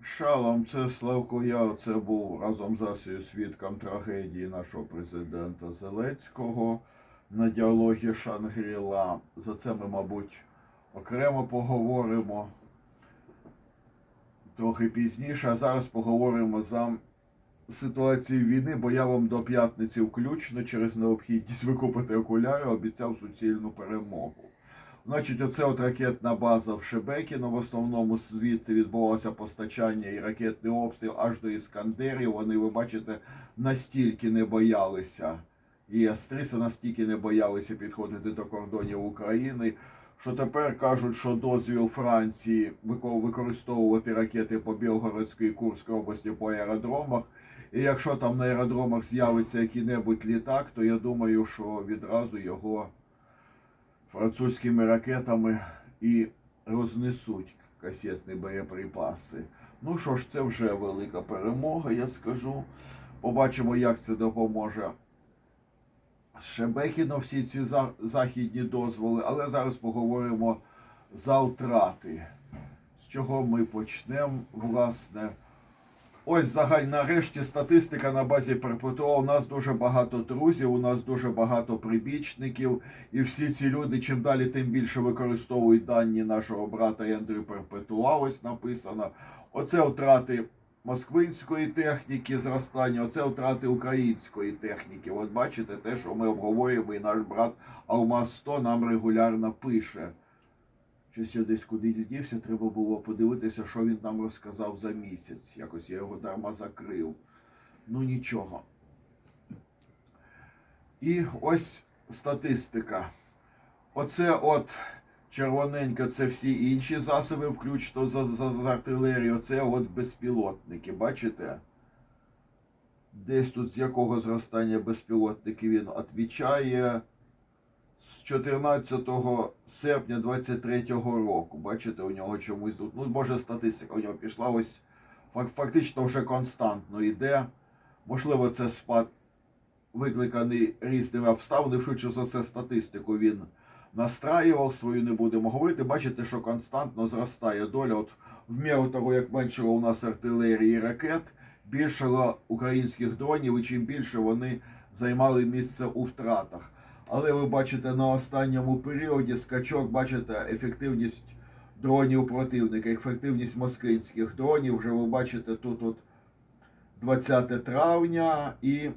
Шалом, це Славко Я. Це був разом з Асією свідком трагедії нашого президента Зеленського на діалогі Шангріла. За це ми, мабуть, окремо поговоримо трохи пізніше. А зараз поговоримо за ситуацію війни, бо я вам до п'ятниці включно через необхідність викупити окуляри обіцяв суцільну перемогу. Значить, оце от ракетна база в Шебекіно. В основному звідти відбувалося постачання і ракетний обстріл аж до Іскандерів. Вони, ви бачите, настільки не боялися. І С-300 настільки не боялися підходити до кордонів України, що тепер кажуть, що дозвіл Франції використовувати ракети по Білгородській Курській області по аеродромах. І якщо там на аеродромах з'явиться який-небудь літак, то я думаю, що відразу його французькими ракетами і рознесуть касетні боєприпаси. Ну що ж, це вже велика перемога, я скажу. Побачимо, як це допоможе Шебекіно всі ці за- західні дозволи, але зараз поговоримо за втрати. З чого ми почнемо, власне. Ось загаль нарешті статистика на базі Перпетуа. У нас дуже багато друзів, у нас дуже багато прибічників, і всі ці люди чим далі, тим більше використовують дані нашого брата Ендрю Перпетуа. Ось написано. Оце втрати москвинської техніки зростання, оце втрати української техніки. От бачите те, що ми обговорюємо, і наш брат Алмаз 100 нам регулярно пише. Щось я десь кудись дівся, треба було подивитися, що він нам розказав за місяць. Якось я його дарма закрив. Ну нічого. І ось статистика. Оце от червоненьке, це всі інші засоби, включно з, з, з артилерії. Оце от безпілотники. Бачите? Десь тут з якого зростання безпілотників він відвічає з 14 серпня 23-го року. Бачите, у нього чомусь тут. Ну, може, статистика у нього пішла ось фак- фактично вже константно йде. Можливо, це спад викликаний різними обставинами. Швидше за все, статистику він настраював свою, не будемо говорити. Бачите, що константно зростає доля. От в міру того, як меншало у нас артилерії і ракет, більшало українських дронів, і чим більше вони займали місце у втратах. Але ви бачите на останньому періоді скачок, бачите, ефективність дронів противника, ефективність москвинських дронів. Вже ви бачите тут от 20 травня і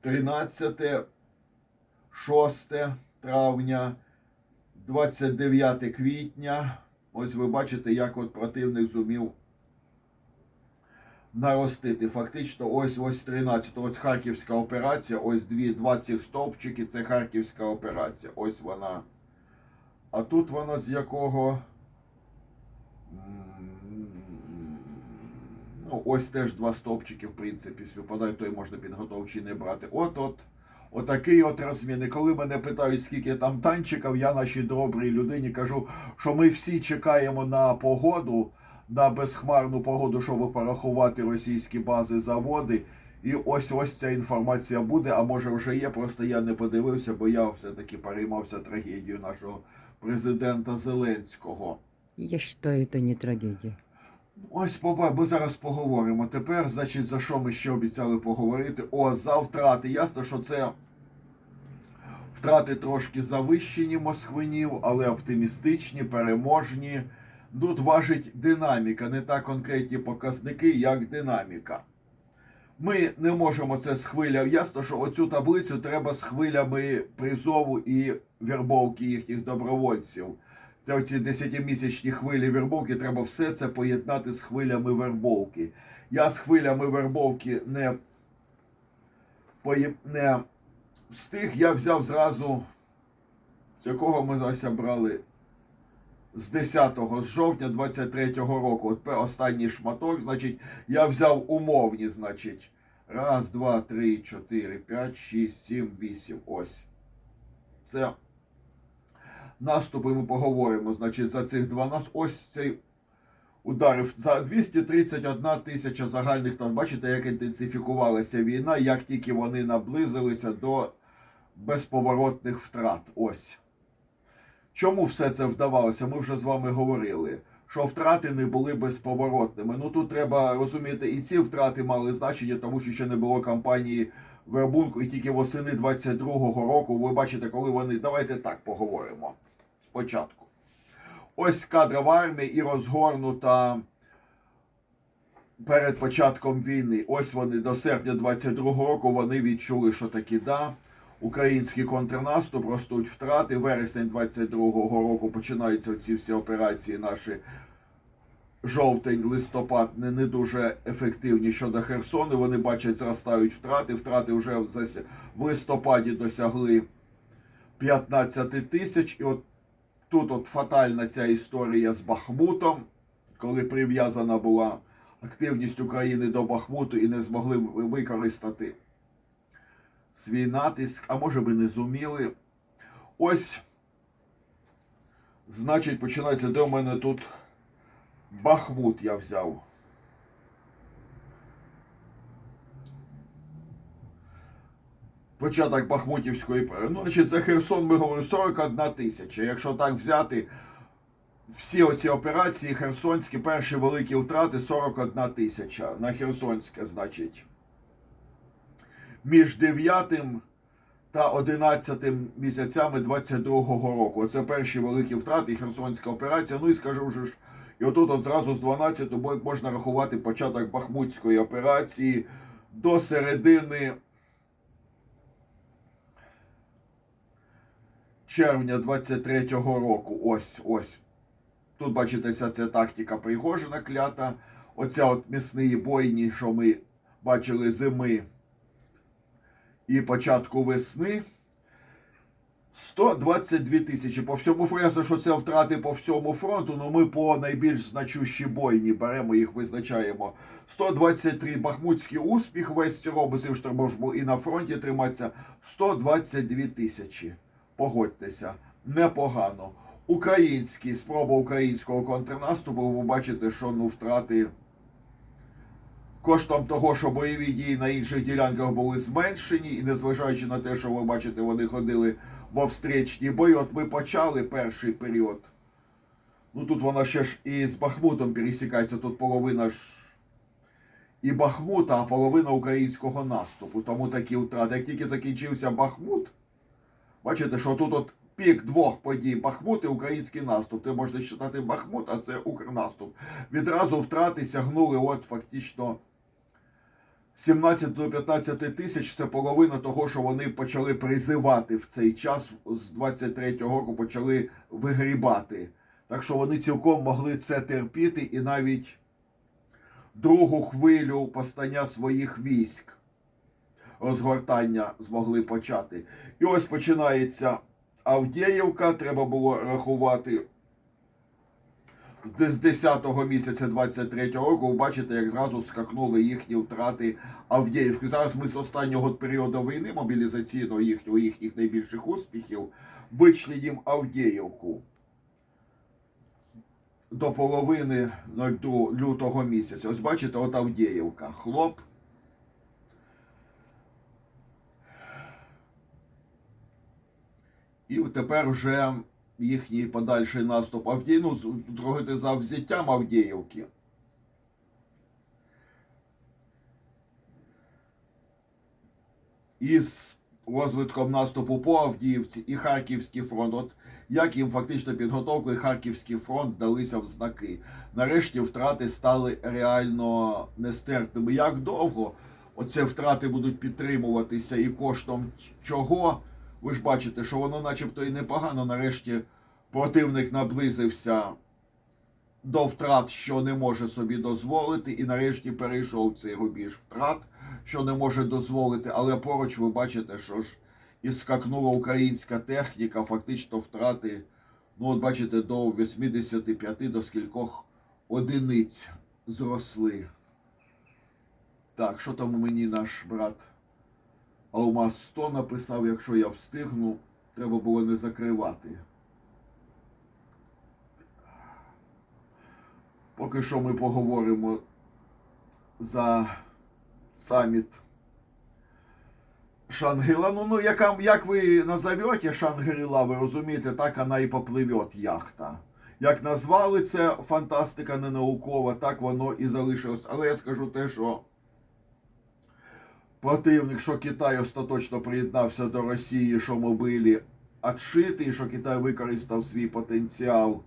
13, 6 травня, 29 квітня. Ось ви бачите, як от противник зумів наростити. Фактично, ось ось 13, ось Харківська операція, ось дві, два цих стовпчики, це Харківська операція. Ось вона. А тут вона з якого. Ну, ось теж два стовпчики, в принципі, співпадають, той можна підготовчий не брати. От от. Отакий от розмін. Коли мене питають, скільки там танчиків, я нашій добрій людині кажу, що ми всі чекаємо на погоду, на безхмарну погоду, щоб порахувати російські бази, заводи. І ось ось ця інформація буде, а може вже є, просто я не подивився, бо я все-таки переймався трагедією нашого президента Зеленського. Я считаю, это не трагедия. Ось ми зараз поговоримо. Тепер, значить, за що ми ще обіцяли поговорити? О, за втрати. Ясно, що це втрати трошки завищені москвинів, але оптимістичні, переможні. Тут важить динаміка, не так конкретні показники, як динаміка. Ми не можемо це з хвилями. Ясно, що оцю таблицю треба з хвилями призову і вербовки їхніх добровольців. Оці 10-місячні хвилі вербовки, треба все це поєднати з хвилями вербовки. Я з хвилями вербовки не, пої- не встиг, я взяв зразу, з якого ми зараз брали з 10-го, з жовтня 23-го року. От останній шматок, значить, я взяв умовні, значить, раз, два, три, чотири, п'ять, шість, сім, вісім. Ось. Це наступи ми поговоримо, значить, за цих 12. Ось цей ударив за 231 тисяча загальних тонн. Бачите, як інтенсифікувалася війна, як тільки вони наблизилися до безповоротних втрат. Ось. Чому все це вдавалося? Ми вже з вами говорили, що втрати не були безповоротними. Ну тут треба розуміти, і ці втрати мали значення, тому що ще не було кампанії Вербунку, і тільки восени 22-го року, ви бачите, коли вони. Давайте так поговоримо спочатку. Ось кадрова армія і розгорнута перед початком війни. Ось вони до серпня 22-го року вони відчули, що таки да. Український контрнаступ ростуть втрати. Вересень 22-го року починаються ці всі операції наші. Жовтень, листопад не, не дуже ефективні щодо Херсону. Вони бачать, зростають втрати. Втрати вже в листопаді досягли 15 тисяч. І от тут от фатальна ця історія з Бахмутом, коли прив'язана була активність України до Бахмуту і не змогли використати свій натиск, а може би не зуміли. Ось, значить, починається де у мене тут Бахмут я взяв. Початок Бахмутівської Ну, значить, за Херсон ми говоримо 41 тисяча. Якщо так взяти всі оці операції херсонські, перші великі втрати 41 тисяча. На Херсонське, значить. Між 9 та 11 місяцями 22-го року. Оце перші великі втрати Херсонська операція. Ну і скажу вже ж, і отут от зразу з 12-го можна рахувати початок Бахмутської операції до середини червня 23-го року. Ось, ось. Тут бачите, ця тактика Пригожина клята. Оця от місні бойні, що ми бачили зими і початку весни. 122 тисячі по всьому фронту, що це втрати по всьому фронту, ну ми по найбільш значущі бойні беремо їх, визначаємо. 123 бахмутський успіх весь робиться, що було і на фронті триматися. 122 тисячі. Погодьтеся, непогано. Український, спроба українського контрнаступу, ви бачите, що ну втрати коштом того, що бойові дії на інших ділянках були зменшені, і незважаючи на те, що ви бачите, вони ходили во встречні бої. От ми почали перший період. Ну тут вона ще ж і з Бахмутом пересікається, тут половина ж і Бахмута, а половина українського наступу. Тому такі втрати. Як тільки закінчився Бахмут, бачите, що тут от пік двох подій Бахмут і український наступ. Ти можна читати Бахмут, а це Укрнаступ. Відразу втрати сягнули от фактично 17 до 15 тисяч це половина того, що вони почали призивати в цей час з 23-го року почали вигрібати. Так що вони цілком могли це терпіти і навіть другу хвилю постання своїх військ розгортання змогли почати. І ось починається Авдіївка, треба було рахувати з 10-го місяця 23-го року, бачите, як зразу скакнули їхні втрати Авдіївки. Зараз ми з останнього періоду війни мобілізаційного їхнього їхніх найбільших успіхів вичленім Авдіївку до половини 02 лютого місяця. Ось бачите, от Авдіївка. Хлоп. І тепер вже їхній подальший наступ Авдій, ну, з- за взяттям Авдіївки. І з розвитком наступу по Авдіївці і Харківський фронт. От як їм фактично підготовку і Харківський фронт далися в знаки. Нарешті втрати стали реально нестерпними. Як довго оце втрати будуть підтримуватися і коштом чого? Ви ж бачите, що воно начебто і непогано. Нарешті противник наблизився до втрат, що не може собі дозволити, і нарешті перейшов цей рубіж втрат, що не може дозволити. Але поруч ви бачите, що ж і скакнула українська техніка, фактично втрати, ну от бачите, до 85 до скількох одиниць зросли. Так, що там мені наш брат Алмаз 100 написав, якщо я встигну, треба було не закривати. Поки що ми поговоримо за саміт Шангрила, ну, ну яка, як ви назовете Шангрила, ви розумієте, так вона і попливе яхта. Як назвали це фантастика не наукова, так воно і залишилось. Але я скажу те, що противник, що Китай остаточно приєднався до Росії, що отшиті, і що Китай використав свій потенціал.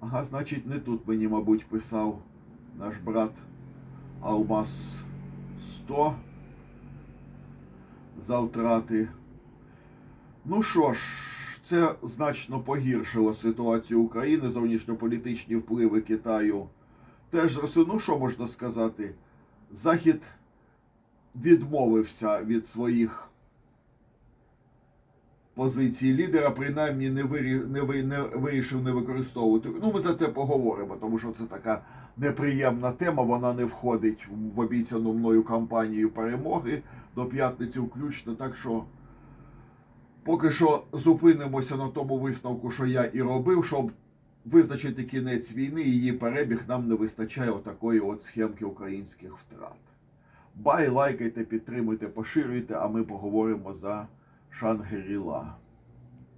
Ага, значить, не тут мені, мабуть, писав наш брат Алмаз 100 за втрати. Ну що ж, це значно погіршило ситуацію України, зовнішньополітичні впливи Китаю. Теж ну що можна сказати? Захід відмовився від своїх позицій лідера, принаймні не, вирі, не, ви- не вирішив не використовувати. Ну, ми за це поговоримо, тому що це така неприємна тема. Вона не входить в обіцяну мною кампанію перемоги до п'ятниці включно. Так що поки що зупинимося на тому висновку, що я і робив, щоб визначити кінець війни її перебіг, нам не вистачає отакої от схемки українських втрат. Бай, лайкайте, підтримуйте, поширюйте, а ми поговоримо за Шангріла.